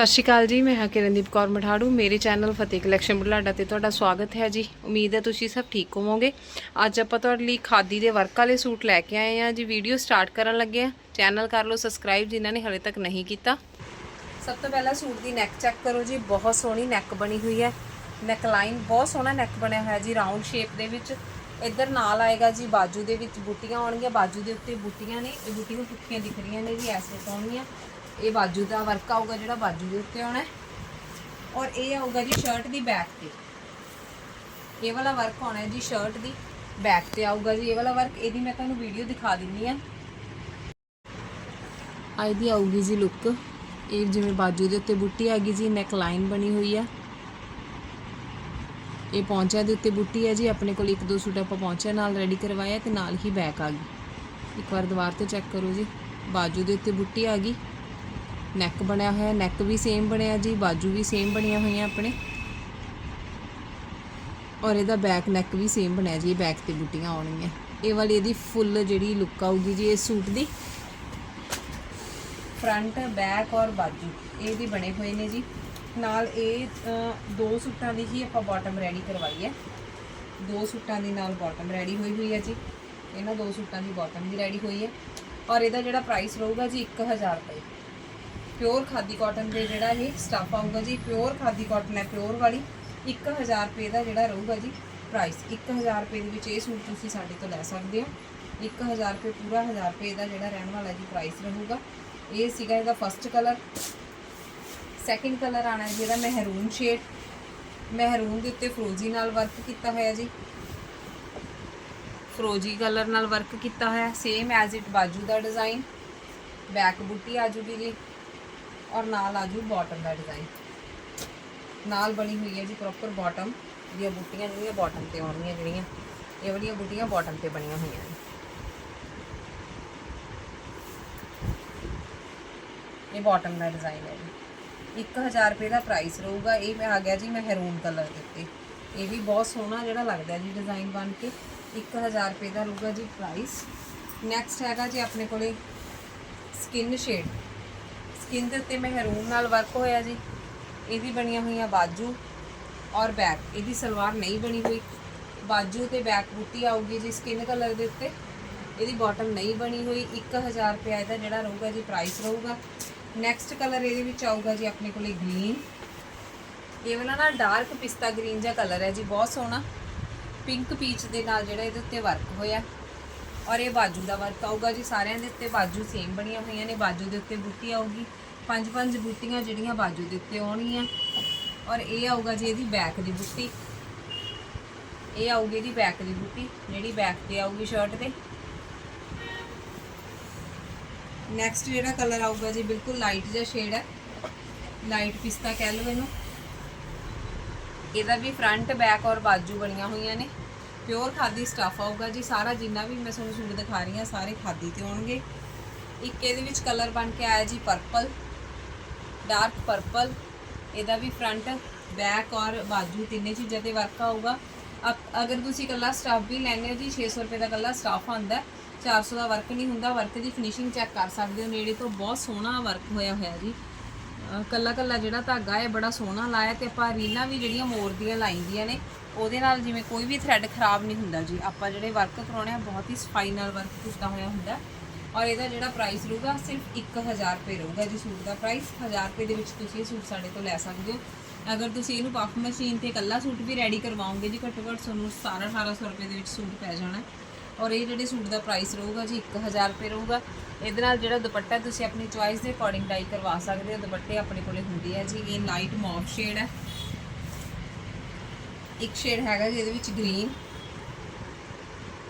ਸਤਿ ਸ਼੍ਰੀ ਅਕਾਲ ਜੀ, ਮੈਂ ਹਾਂ ਕਿਰਨਦੀਪ ਕੌਰ ਮਠਾੜੂ, ਮੇਰੇ ਚੈਨਲ ਫਤਿਹ ਕਲੈਕਸ਼ਨ ਬੁਢਲਾਡਾ ਤੇ ਤੁਹਾਡਾ ਸਵਾਗਤ ਹੈ ਜੀ। ਉਮੀਦ ਹੈ ਤੁਸੀਂ ਸਭ ਠੀਕ ਹੋਵੋਗੇ। ਅੱਜ ਆਪਾਂ ਤੁਹਾਡੇ ਲਈ ਖਾਦੀ ਦੇ ਵਰਕ ਵਾਲੇ ਸੂਟ ਲੈ ਕੇ ਆਏ ਹਾਂ ਜੀ। ਵੀਡੀਓ ਸਟਾਰਟ ਕਰਨ ਲੱਗੇ ਆ ਚੈਨਲ ਕਰ ਲਓ ਸਬਸਕ੍ਰਾਈਬ ਜਿਨ੍ਹਾਂ ਨੇ ਹਲੇ ਤੱਕ ਨਹੀਂ ਕੀਤਾ। ਸਭ ਤੋਂ ਪਹਿਲਾਂ ਸੂਟ ਦੀ ਨੈਕ ਚੈੱਕ ਕਰੋ ਜੀ। ਬਹੁਤ ਸੋਹਣੀ ਨੈਕ ਬਣੀ ਹੋਈ ਹੈ। ਨੈਕ ਲਾਈਨ ਬਹੁਤ ਸੋਹਣਾ ਨੈਕ ਬਣਿਆ ਹੋਇਆ ਜੀ ਰਾਉਂਡ ਸ਼ੇਪ ਦੇ ਵਿੱਚ। ਇੱਧਰ ਨਾਲ ਆਏਗਾ ਜੀ, ਬਾਜੂ ਦੇ ਵਿੱਚ ਬੂਟੀਆਂ ਆਉਣਗੀਆਂ। ਬਾਜੂ ਦੇ ਉੱਤੇ ਬੂਟੀਆਂ ਨੇ, ਇਹ ਬੂਟੀਆਂ ਪੁੱਠੀਆਂ ਦਿਖ ਰਹੀਆਂ ਨੇ ਜੀ, ਐਸੇ ਪਾਉਣੀਆਂ ਇਹ ਬਾਜੂ ਦਾ ਵਰਕ ਆਊਗਾ ਜਿਹੜਾ ਬਾਜੂ ਦੇ ਉੱਤੇ ਆਉਣਾ ਔਰ ਇਹ ਆਊਗਾ ਜੀ ਸ਼ਰਟ ਦੀ ਬੈਕ ਤੇ। ਇਹ ਵਾਲਾ ਵਰਕ ਆਉਣਾ ਜੀ ਸ਼ਰਟ ਦੀ ਬੈਕ ਤੇ ਆਊਗਾ ਜੀ। ਇਹ ਵਾਲਾ ਵਰਕ ਇਹਦੀ ਮੈਂ ਤੁਹਾਨੂੰ ਵੀਡੀਓ ਦਿਖਾ ਦਿੰਨੀ ਆ ਆਈ ਦੀ ਆਊਗੀ ਜੀ ਲੁੱਕ ਇਹ ਜਿਵੇਂ ਬਾਜੂ ਦੇ ਉੱਤੇ ਬੁੱਟੀ ਆ ਗਈ ਜੀ ਨੈਕ ਲਾਈਨ ਬਣੀ ਹੋਈ ਆ। ਇਹ ਪੌਂਚਿਆਂ ਦੇ ਉੱਤੇ ਬੁੱਟੀ ਹੈ ਜੀ। ਆਪਣੇ ਕੋਲ ਇੱਕ ਦੋ ਸੂਟ ਆਪਾਂ ਪੌਂਚਿਆਂ ਨਾਲ ਰੈਡੀ ਕਰਵਾਇਆ ਤੇ ਨਾਲ ਹੀ ਬੈਕ ਆ ਗਈ। ਇੱਕ ਵਾਰ ਦੁਬਾਰ ਤੇ ਚੈੱਕ ਕਰੋ ਜੀ। ਬਾਜੂ ਦੇ ਉੱਤੇ ਬੁੱਟੀ ਆ ਗਈ। ਨੈਕ ਬਣਿਆ ਹੋਇਆ ਨੈਕ ਵੀ ਸੇਮ ਬਣਿਆ ਜੀ, ਬਾਜੂ ਵੀ ਸੇਮ ਬਣੀਆਂ ਹੋਈਆਂ ਆਪਣੇ। ਔਰ ਇਹਦਾ ਬੈਕ ਨੈਕ ਵੀ ਸੇਮ ਬਣਿਆ ਜੀ ਬੈਕ ਤੇ ਬੁੱਟੀਆਂ ਆਉਣਗੀਆਂ। ਇਹ ਵਾਲੀ ਇਹਦੀ ਫੁੱਲ ਜਿਹੜੀ ਲੁੱਕ ਆਊਗੀ ਜੀ ਇਸ ਸੂਟ ਦੀ। ਫਰੰਟ ਬੈਕ ਔਰ ਬਾਜੂ, ਇਹ ਇਹਦੀ ਬਣੇ ਹੋਏ ਨੇ ਜੀ। ਨਾਲ ਇਹ ਦੋ ਸੂਟਾਂ ਦੀ ਹੀ ਆਪਾਂ ਬਾਟਮ ਰੈਡੀ ਕਰਵਾਈ ਹੈ। ਦੋ ਸੂਟਾਂ ਦੀ ਨਾਲ ਬਾਟਮ ਰੈਡੀ ਹੋਈ ਹੋਈ ਹੈ ਜੀ। ਇਹਨਾਂ ਦੋ ਸੂਟਾਂ ਦੀ ਬਾਟਮ ਵੀ ਰੈਡੀ ਹੋਈ ਹੈ। ਔਰ ਇਹਦਾ ਜਿਹੜਾ ਪ੍ਰਾਈਸ ਰਹੂਗਾ ਜੀ 1000 ਰੁਪਏ। ਪਿਓਰ ਖਾਦੀ ਕਾਟਨ ਦੇ ਜਿਹੜਾ ਇਹ ਸਟਫ ਆਊਗਾ ਜੀ, ਪਿਓਰ ਖਾਦੀ ਕਾਟਨ ਹੈ, ਪਿਓਰ ਵਾਲੀ। 1000 ਰੁਪਏ ਦਾ ਜਿਹੜਾ ਰਹੂਗਾ ਜੀ ਪ੍ਰਾਈਸ 1000 ਰੁਪਏ ਦੇ ਵਿੱਚ ਇਹ ਸੂਟ ਤੁਸੀਂ ਸਾਡੇ ਤੋਂ ਲੈ ਸਕਦੇ ਹੋ। 1000 ਰੁਪਏ, ਪੂਰਾ 1000 ਰੁਪਏ ਦਾ ਜਿਹੜਾ ਰਹਿਣ ਵਾਲਾ ਜੀ ਪ੍ਰਾਈਸ ਰਹੂਗਾ। ਇਹ ਸੀਗਾ ਇਹਦਾ ਫਸਟ ਕਲਰ ਸੈਕਿੰਡ ਕਲਰ ਆਣਾ ਹੈ ਜਿਹਦਾ ਮਹਿਰੂਨ ਸ਼ੇਡ ਮਹਿਰੂਨ ਦੇ ਉੱਤੇ ਫਰੋਜ਼ੀ ਨਾਲ ਵਰਕ ਕੀਤਾ ਹੋਇਆ ਜੀ। ਫਰੋਜ਼ੀ ਕਲਰ ਨਾਲ ਵਰਕ ਕੀਤਾ ਹੋਇਆ। ਸੇਮ ਐਜ਼ ਇਟ ਬਾਜੂ ਦਾ ਡਿਜ਼ਾਈਨ ਬੈਕ ਬੁੱਟੀ ਆ ਜੂਗੀ ਜੀ। ਔਰ ਨਾਲ ਆ ਜੂ ਬਾਟਮ ਦਾ ਡਿਜ਼ਾਈਨ ਨਾਲ ਬਣੀ ਹੋਈ ਹੈ ਜੀ ਪ੍ਰੋਪਰ ਬਾਟਮ ਦੀਆਂ ਬੁੱਟੀਆਂ ਜਿਹੜੀਆਂ ਬਾਟਮ ਤੇ ਆਉਣਗੀਆਂ ਜਿਹੜੀਆਂ, ਇਹ ਵਾਲੀਆਂ ਬੁੱਟੀਆਂ ਬਾਟਮ ਤੇ ਬਣੀਆਂ ਹੋਈਆਂ ਨੇ। ਇਹ ਬਾਟਮ ਦਾ ਡਿਜ਼ਾਈਨ ਹੈ ਜੀ। 1000 ਰੁਪਏ ਦਾ ਪ੍ਰਾਈਸ ਰਹੂਗਾ। ਇਹ ਮੈਂ ਆ ਗਿਆ ਜੀ ਮਹਿਰੂਨ ਕਲਰ ਦੇ ਉੱਤੇ। ਇਹ ਵੀ ਬਹੁਤ ਸੋਹਣਾ ਜਿਹੜਾ ਲੱਗਦਾ ਜੀ ਡਿਜ਼ਾਈਨ ਬਣ ਕੇ। 1000 ਰੁਪਏ ਦਾ ਰਹੂਗਾ ਜੀ ਪ੍ਰਾਈਸ ਨੈਕਸਟ ਹੈਗਾ ਜੀ ਆਪਣੇ ਕੋਲੇ ਸਕਿਨ ਸ਼ੇਡ ਸਕਿਨ ਦੇ ਉੱਤੇ ਮਹਿਰੂਨ ਨਾਲ ਵਰਕ ਹੋਇਆ ਜੀ। ਇਹਦੀ ਬਣੀਆਂ ਹੋਈਆਂ ਬਾਜੂ ਔਰ ਬੈਕ ਇਹਦੀ ਸਲਵਾਰ ਨਹੀਂ ਬਣੀ ਹੋਈ। ਬਾਜੂ ਤੇ ਬੈਕ ਬੂਟੀ ਆਊਗੀ ਜੀ ਸਕਿਨ ਕਲਰ ਦੇ ਉੱਤੇ। ਇਹਦੀ ਬਾਟਮ ਨਹੀਂ ਬਣੀ ਹੋਈ। 1000 ਰੁਪਏ ਇਹਦਾ ਜਿਹੜਾ ਰਹੂਗਾ ਜੀ ਪ੍ਰਾਈਸ ਰਹੂਗਾ। ਨੈਕਸਟ ਕਲਰ ਇਹਦੇ ਵਿੱਚ ਆਊਗਾ ਜੀ ਆਪਣੇ ਕੋਲੇ ਗ੍ਰੀਨ ਇਹ ਵਾਲਾ ਨਾ ਡਾਰਕ ਪਿਸਤਾ ਗ੍ਰੀਨ ਜਿਹਾ ਕਲਰ ਹੈ ਜੀ, ਬਹੁਤ ਸੋਹਣਾ। ਪਿੰਕ ਪੀਚ ਦੇ ਨਾਲ ਜਿਹੜਾ ਇਹਦੇ ਉੱਤੇ ਵਰਕ ਹੋਇਆ। ਔਰ ਇਹ ਬਾਜੂ ਦਾ ਵਰਕ ਆਊਗਾ ਜੀ, ਸਾਰਿਆਂ ਦੇ ਉੱਤੇ ਬਾਜੂ ਸੇਮ ਬਣੀਆਂ ਹੋਈਆਂ ਨੇ, ਬਾਜੂ ਦੇ ਉੱਤੇ ਬੂਟੀ ਆਊਗੀ। ਪੰਜ ਪੰਜ ਬੂਟੀਆਂ ਜਿਹੜੀਆਂ ਬਾਜੂ ਦੇ ਉੱਤੇ ਆਉਣਗੀਆਂ ਔਰ ਇਹ ਆਊਗਾ ਜੀ ਇਹਦੀ ਬੈਕ ਦੀ ਬੂਟੀ। ਇਹ ਆਊਗੀ ਇਹਦੀ ਬੈਕ ਦੀ ਬੂਟੀ, ਜਿਹੜੀ ਬੈਕ ਤੇ ਆਊਗੀ ਸ਼ਰਟ ਤੇ। ਨੈਕਸਟ ਜਿਹੜਾ ਕਲਰ ਆਊਗਾ ਜੀ, ਬਿਲਕੁਲ ਲਾਈਟ ਜਿਹਾ ਸ਼ੇਡ ਹੈ। ਲਾਈਟ ਪਿਸਤਾ ਕਹਿ ਲਓ ਇਹਨੂੰ। ਇਹਦਾ ਵੀ ਫਰੰਟ ਬੈਕ ਔਰ ਬਾਜੂ ਬਣੀਆਂ ਹੋਈਆਂ ਨੇ। ਪਿਓਰ ਖਾਦੀ ਸਟਫ ਆਊਗਾ ਜੀ, ਸਾਰਾ ਜਿੰਨਾ ਵੀ ਮੈਂ ਤੁਹਾਨੂੰ ਸੂਟ ਦਿਖਾ ਰਹੀ ਹਾਂ, ਸਾਰੇ ਖਾਦੀ ਤੇ ਆਉਣਗੇ ਇੱਕ ਇਹਦੇ ਵਿੱਚ ਕਲਰ ਬਣ ਕੇ ਆਇਆ ਜੀ ਪਰਪਲ ਡਾਰਕ ਪਰਪਲ ਇਹਦਾ ਵੀ ਫਰੰਟ ਬੈਕ ਔਰ ਬਾਜੂ ਤਿੰਨੇ ਚੀਜ਼ਾਂ ਤੇ ਵਰਕ ਆਊਗਾ ਅਪ- ਅਗਰ ਤੁਸੀਂ ਇਕੱਲਾ ਸਟਾਫ ਵੀ ਲੈਣੇ ਹੋ ਜੀ 600 ਰੁਪਏ ਦਾ ਇਕੱਲਾ ਸਟਾਫ ਆਉਂਦਾ ਹੈ। 400 ਦਾ ਵਰਕ ਨਹੀਂ ਹੁੰਦਾ ਵਰਕ ਦੀ ਫਿਨਿਸ਼ਿੰਗ ਚੈੱਕ ਕਰ ਸਕਦੇ ਹੋ, ਨੇੜੇ ਤੋਂ ਬਹੁਤ ਸੋਹਣਾ ਵਰਕ ਹੋਇਆ ਹੋਇਆ ਜੀ ਅਹ ਕੱਲਾ ਕੱਲਾ ਜਿਹੜਾ ਧਾਗਾ ਹੈ, ਬੜਾ ਸੋਹਣਾ ਲਾਇਆ ਤੇ ਆਪਾਂ ਰੀਲਾਂ ਵੀ ਜਿਹੜੀਆਂ ਮੋਰ ਦੀਆਂ ਲਾਈਂਦੀਆਂ ਨੇ ਉਹਦੇ ਨਾਲ ਜਿਵੇਂ ਕੋਈ ਵੀ ਥ੍ਰੈਡ ਖਰਾਬ ਨਹੀਂ ਹੁੰਦਾ ਜੀ। ਆਪਾਂ ਜਿਹੜੇ ਵਰਕ ਕਰਾਉਣੇ ਆ, ਬਹੁਤ ਹੀ ਸਫ਼ਾਈ ਨਾਲ ਵਰਕ ਕੀਤਾ ਹੋਇਆ ਹੁੰਦਾ। ਔਰ ਇਹਦਾ ਜਿਹੜਾ ਪ੍ਰਾਈਸ ਰਹੂਗਾ, ਸਿਰਫ 1000 ਰੁਪਏ ਰਹੂਗਾ ਜੀ ਸੂਟ ਦਾ ਪ੍ਰਾਈਸ 1000 ਰੁਪਏ ਦੇ ਵਿੱਚ ਤੁਸੀਂ ਇਹ ਸੂਟ ਸਾਡੇ ਤੋਂ ਲੈ ਸਕਦੇ ਹੋ। ਅਗਰ ਤੁਸੀਂ ਇਹਨੂੰ ਪਫ ਮਸ਼ੀਨ ਤੇ ਇਕੱਲਾ ਸੂਟ ਵੀ ਰੈਡੀ ਕਰਵਾਓਗੇ ਜੀ ਘੱਟੋ ਘੱਟ ਤੁਹਾਨੂੰ 17 1800 ਰੁਪਏ ਦੇ ਵਿੱਚ ਸੂਟ ਪੈ ਜਾਣਾ। ਔਰ ਇਹ ਜਿਹੜੇ ਸੂਟ ਦਾ ਪ੍ਰਾਈਸ ਰਹੂਗਾ ਜੀ 1000 ਰੁਪਏ ਰਹੂਗਾ। ਇਹਦੇ ਨਾਲ ਜਿਹੜਾ ਦੁਪੱਟਾ ਤੁਸੀਂ ਆਪਣੀ ਚੁਆਇਸ ਦੇ ਅਕੋਰਡਿੰਗ ਡਾਈ ਕਰਵਾ ਸਕਦੇ ਹੋ। ਦੁਪੱਟੇ ਆਪਣੇ ਕੋਲੇ ਹੁੰਦੇ ਆ ਜੀ। ਇਹ ਲਾਈਟ ਮੌਫ ਸ਼ੇਡ ਹੈ। ਇੱਕ ਸ਼ੇਡ ਹੈਗਾ ਜੀ ਇਹਦੇ ਵਿੱਚ ਗ੍ਰੀਨ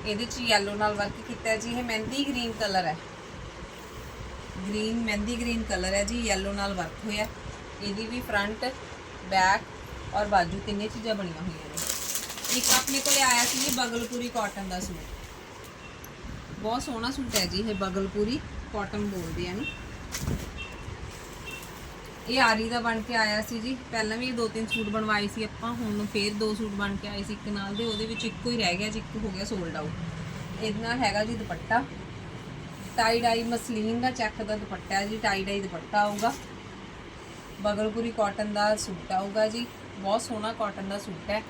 ਇਹਦੇ ਚ ਯੈਲੋ ਨਾਲ ਵਰਕ ਕੀਤਾ ਜੀ, ਇਹ ਮਹਿੰਦੀ ਗ੍ਰੀਨ ਕਲਰ ਹੈ। ਗ੍ਰੀਨ ਮਹਿੰਦੀ ਗ੍ਰੀਨ ਕਲਰ ਹੈ ਜੀ ਯੈਲੋ ਨਾਲ ਵਰਕ ਹੋਇਆ। ਇਹਦੀ ਵੀ ਫਰੰਟ ਬੈਕ ਔਰ ਬਾਜੂ ਤਿੰਨੇ ਚੀਜ਼ਾਂ ਬਣੀਆਂ ਹੋਈਆਂ ਨੇ। ਇੱਕ ਆਪਣੇ ਕੋਲੇ ਆਇਆ ਸੀ ਜੀ ਬਗਲਪੁਰੀ ਕਾਟਨ ਦਾ ਸੂਟ। ਬਹੁਤ ਸੋਹਣਾ ਸੂਟ ਹੈ ਜੀ ਇਹ ਬਗਲਪੁਰੀ ਕਾਟਨ ਬੋਲਦੇ ਆ ਨੂੰ ਇਹ ਆਰੀ ਦਾ ਬਣ ਕੇ ਆਇਆ ਸੀ ਜੀ। ਪਹਿਲਾਂ ਵੀ ਦੋ ਤਿੰਨ ਸੂਟ ਬਣਵਾਏ ਸੀ ਆਪਾਂ, ਹੁਣ ਫੇਰ ਦੋ ਸੂਟ ਬਣ ਕੇ ਆਏ ਸੀ ਇੱਕ ਨਾਲ ਦੇ, ਉਹਦੇ ਵਿੱਚ ਇੱਕੋ ਹੀ ਰਹਿ ਗਿਆ ਜੀ, ਇੱਕ ਹੋ ਗਿਆ ਸੋਲਡ ਆਊਟ ਇਹਦੇ ਨਾਲ ਹੈਗਾ ਜੀ ਦੁਪੱਟਾ। ਟਾਈ ਡਾਈ ਮਸਲੀਨ ਦਾ ਚੈੱਕ ਦਾ ਦੁਪੱਟਾ ਜੀ ਟਾਈ ਡਾਈ ਦੁਪੱਟਾ ਆਊਗਾ। ਬਗਲਪੁਰੀ ਕਾਟਨ ਦਾ ਸੂਟ ਆਊਗਾ ਜੀ। ਬਹੁਤ ਸੋਹਣਾ ਕਾਟਨ ਦਾ ਸੂਟ ਹੈ।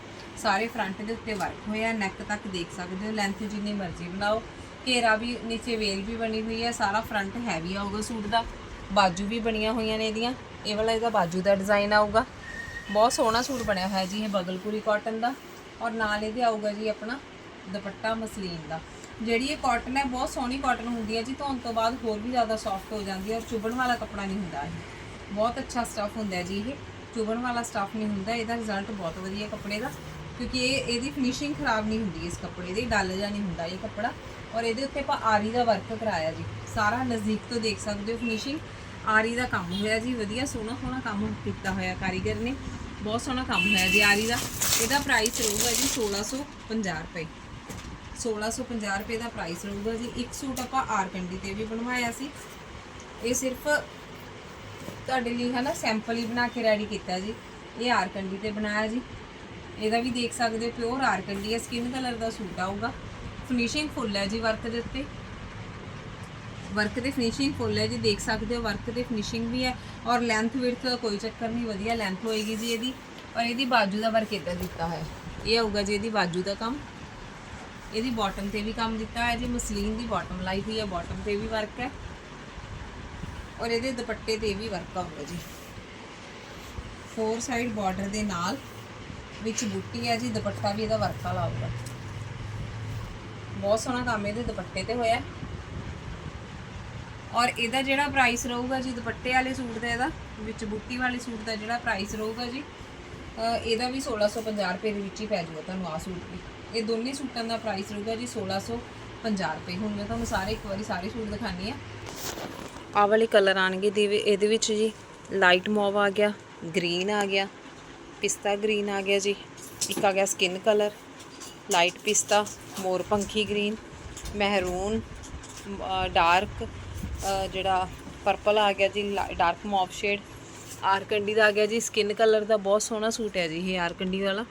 ਸਾਰੇ ਫਰੰਟ ਦੇ ਉੱਤੇ ਵਰਕ ਹੋਇਆ ਨੈਕ ਤੱਕ ਦੇਖ ਸਕਦੇ ਹੋ ਲੈਂਥ ਜਿੰਨੀ ਮਰਜ਼ੀ ਬਣਾਓ। ਘੇਰਾ ਵੀ, ਨੀਚੇ ਵੇਲ ਵੀ ਬਣੀ ਹੋਈ ਹੈ, ਸਾਰਾ ਫਰੰਟ ਹੈਵੀ ਆਊਗਾ ਸੂਟ ਦਾ। ਬਾਜੂ ਵੀ ਬਣੀਆਂ ਹੋਈਆਂ ਨੇ ਇਹਦੀਆਂ। ਇਹ ਵਾਲਾ ਇਹਦਾ ਬਾਜੂ ਦਾ ਡਿਜ਼ਾਈਨ ਆਊਗਾ। ਬਹੁਤ ਸੋਹਣਾ ਸੂਟ ਬਣਿਆ ਹੋਇਆ ਜੀ ਇਹ ਬਗਲਪੁਰੀ ਕਾਟਨ ਦਾ। ਔਰ ਨਾਲ ਇਹਦੇ ਆਊਗਾ ਜੀ ਆਪਣਾ ਦੁਪੱਟਾ ਮਸਲੀਨ ਦਾ। ਜਿਹੜੀ ਇਹ ਕਾਟਨ ਹੈ, ਬਹੁਤ ਸੋਹਣੀ ਕਾਟਨ ਹੁੰਦੀ ਹੈ ਜੀ, ਧੋਣ ਤੋਂ ਬਾਅਦ ਹੋਰ ਵੀ ਜ਼ਿਆਦਾ ਸੌਫਟ ਹੋ ਜਾਂਦੀ ਹੈ ਔਰ ਚੁਭਣ ਵਾਲਾ ਕੱਪੜਾ ਨਹੀਂ ਹੁੰਦਾ ਇਹ। ਬਹੁਤ ਅੱਛਾ ਸਟਫ ਹੁੰਦਾ ਜੀ ਇਹ। ਚੁਭਣ ਵਾਲਾ ਸਟਫ ਨਹੀਂ ਹੁੰਦਾ, ਇਹਦਾ ਰਿਜ਼ਲਟ ਬਹੁਤ ਵਧੀਆ ਕੱਪੜੇ ਦਾ। ਕਿਉਂਕਿ ਇਹ, ਇਹਦੀ ਫਿਨਿਸ਼ਿੰਗ ਖਰਾਬ ਨਹੀਂ ਹੁੰਦੀ ਇਸ ਕੱਪੜੇ ਦੀ ਡੱਲ ਜਾਂ ਨਹੀਂ ਹੁੰਦਾ ਇਹ ਕੱਪੜਾ। ਔਰ ਇਹਦੇ ਉੱਤੇ ਆਪਾਂ ਆਰੀ ਦਾ ਵਰਕ ਕਰਾਇਆ ਜੀ। ਸਾਰਾ ਨਜ਼ਦੀਕ ਤੋਂ ਦੇਖ ਸਕਦੇ ਹੋ ਫਿਨਿਸ਼ਿੰਗ ਆਰੀ ਦਾ ਕੰਮ ਹੋਇਆ ਜੀ, ਵਧੀਆ ਸੋਹਣਾ ਸੋਹਣਾ ਕੰਮ ਕੀਤਾ ਹੋਇਆ ਕਾਰੀਗਰ ਨੇ, ਬਹੁਤ ਸੋਹਣਾ ਕੰਮ ਹੋਇਆ ਜੀ ਆਰੀ ਦਾ। ਇਹਦਾ ਪ੍ਰਾਈਸ ਰਹੂਗਾ ਜੀ 1650 ਰੁਪਏ। 1650 ਰੁਪਏ ਦਾ ਪ੍ਰਾਈਸ ਰਹੂਗਾ ਜੀ। ਇੱਕ ਸੂਟ ਆਪਾਂ ਆਰਕੰਡੀ ਤੇ ਵੀ ਬਣਵਾਇਆ ਸੀ। ਇਹ ਸਿਰਫ ਤੁਹਾਡੇ ਲਈ ਹੈ ਨਾ ਸੈਂਪਲ ਹੀ ਬਣਾ ਕੇ ਰੈਡੀ ਕੀਤਾ ਜੀ। ਇਹ ਆਰਕੰਡੀ ਤੇ ਬਣਾਇਆ ਜੀ। ਇਹਦਾ ਵੀ ਦੇਖ ਸਕਦੇ ਹੋ ਪਿਓਰ ਆਰਕੰਡੀ ਹੈ। ਸਕਿਨ ਕਲਰ ਦਾ ਸੂਟ ਆਊਗਾ। ਫਿਨਿਸ਼ਿੰਗ ਫੁੱਲ ਹੈ ਜੀ ਵਰਕ ਦੇ ਉੱਤੇ। ਵਰਕ 'ਤੇ ਫਿਨਿਸ਼ਿੰਗ ਫੁੱਲ ਹੈ ਜੀ, ਦੇਖ ਸਕਦੇ ਹੋ ਵਰਕ 'ਤੇ ਫਿਨਿਸ਼ਿੰਗ ਵੀ ਹੈ ਔਰ ਲੈਂਥ ਵਿਡਥ ਦਾ ਕੋਈ ਚੱਕਰ ਨਹੀਂ, ਵਧੀਆ ਲੈਂਥ ਹੋਏਗੀ ਜੀ ਇਹਦੀ ਔਰ ਇਹਦੀ ਬਾਜੂ ਦਾ ਵਰਕ ਇਦਾਂ ਦਿੱਤਾ ਹੋਇਆ ਇਹ ਆਊਗਾ ਜੀ ਇਹਦੀ ਬਾਜੂ ਦਾ ਕੰਮ। ਇਹਦੀ ਬਾਟਮ ਤੇ ਵੀ ਕੰਮ ਦਿੱਤਾ ਹੈ ਜੀ, ਮਸਲੀਨ ਦੀ ਬਾਟਮ ਲਾਈ ਹੋਈ ਹੈ ਬਾਟਮ ਤੇ ਵੀ ਵਰਕ ਹੈ। ਔਰ ਇਹਦੇ ਦੁਪੱਟੇ ਤੇ ਵੀ ਵਰਕ ਆਊਗਾ ਜੀ। ਫੋਰ ਸਾਈਡ ਬਾਰਡਰ ਦੇ ਨਾਲ ਵਿੱਚ ਬੁੱਟੀ ਹੈ ਜੀ, ਦੁਪੱਟਾ ਵੀ ਇਹਦਾ ਵਰਕ ਵਾਲਾ ਆਊਗਾ। ਬਹੁਤ ਸੋਹਣਾ ਕੰਮ ਇਹਦੇ ਦੁਪੱਟੇ ਤੇ ਹੋਇਆ। ਔਰ ਇਹਦਾ ਜਿਹੜਾ ਪ੍ਰਾਈਸ ਰਹੂਗਾ ਜੀ, ਦੁਪੱਟੇ ਵਾਲੇ ਸੂਟ ਦਾ ਇਹਦਾ, ਵਿੱਚ ਬੁੱਟੀ ਵਾਲੇ ਸੂਟ ਦਾ ਜਿਹੜਾ ਪ੍ਰਾਈਸ ਰਹੂਗਾ ਜੀ ਇਹਦਾ ਵੀ 1650 ਰੁਪਏ ਦੇ ਵਿੱਚ ਹੀ ਪੈ ਜਾਊਗਾ ਤੁਹਾਨੂੰ ਆ ਸੂਟ ਵੀ। ਇਹ ਦੋਨੇ ਸੂਟਾਂ ਦਾ ਪ੍ਰਾਈਸ ਰਹੂਗਾ ਜੀ 1650 ਰੁਪਏ। ਹੁਣ ਮੈਂ ਤੁਹਾਨੂੰ ਸਾਰੇ ਇੱਕ ਵਾਰੀ ਸਾਰੇ ਸੂਟ ਦਿਖਾਣੀ ਆ ਆ ਵਾਲੇ ਕਲਰ ਆਣਗੇ ਦੇ ਇਹਦੇ ਵਿੱਚ ਜੀ ਲਾਈਟ ਮੌਵ ਆ ਗਿਆ ਗ੍ਰੀਨ ਆ ਗਿਆ, ਪਿਸਤਾ ਗ੍ਰੀਨ ਆ ਗਿਆ ਜੀ, ਇੱਕ ਆ ਗਿਆ ਸਕਿਨ ਕਲਰ ਲਾਈਟ ਪਿਸਤਾ ਮੋਰ ਪੰਖੀ ਗ੍ਰੀਨ ਮਹਿਰੂਨ ਡਾਰਕ ਜਿਹੜਾ ਪਰਪਲ ਆ ਗਿਆ ਜੀ ਡਾਰਕ ਮੌਵ ਸ਼ੇਡ ਆਰਕੰਡੀ ਦਾ ਆ ਗਿਆ ਜੀ ਸਕਿਨ ਕਲਰ ਦਾ ਬਹੁਤ ਸੋਹਣਾ ਸੂਟ ਹੈ ਜੀ ਇਹ ਆਰਕੰਡੀ ਵਾਲਾ।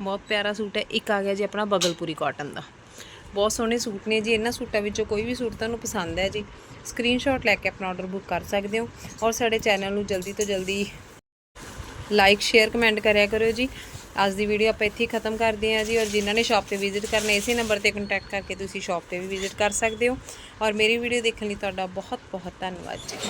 ਬਹੁਤ ਪਿਆਰਾ ਸੂਟ ਹੈ। ਇੱਕ ਆ ਗਿਆ ਜੀ ਆਪਣਾ ਬਗਲਪੁਰੀ ਕਾਟਨ ਦਾ। ਬਹੁਤ ਸੋਹਣੇ ਸੂਟ ਨੇ ਜੀ। ਇਹਨਾਂ ਸੂਟਾਂ ਵਿੱਚੋਂ ਕੋਈ ਵੀ ਸੂਟ ਤੁਹਾਨੂੰ ਪਸੰਦ ਹੈ ਜੀ ਸਕਰੀਨਸ਼ਾਟ ਲੈ ਕੇ ਆਪਣਾ ਆਰਡਰ ਬੁੱਕ ਕਰ ਸਕਦੇ ਹੋ। ਔਰ ਸਾਡੇ ਚੈਨਲ ਨੂੰ ਜਲਦੀ ਤੋਂ ਜਲਦੀ ਲਾਈਕ ਸ਼ੇਅਰ ਕਮੈਂਟ ਕਰਿਆ ਕਰੋ ਜੀ। ਅੱਜ ਦੀ ਵੀਡੀਓ ਆਪਾਂ ਇੱਥੇ ਹੀ ਖਤਮ ਕਰਦੇ ਹਾਂ ਜੀ ਔਰ ਜਿਨ੍ਹਾਂ ਨੇ ਸ਼ਾਪ ਤੇ ਵਿਜ਼ਿਟ ਕਰਨਾ ਇਸੇ ਨੰਬਰ ਤੇ ਕੰਟੈਕਟ ਕਰਕੇ ਤੁਸੀਂ ਸ਼ਾਪ ਤੇ ਵੀ ਵਿਜ਼ਿਟ ਕਰ ਸਕਦੇ ਹੋ ਔਰ ਮੇਰੀ ਵੀਡੀਓ ਦੇਖਣ ਲਈ ਤੁਹਾਡਾ ਬਹੁਤ ਬਹੁਤ ਧੰਨਵਾਦ ਜੀ।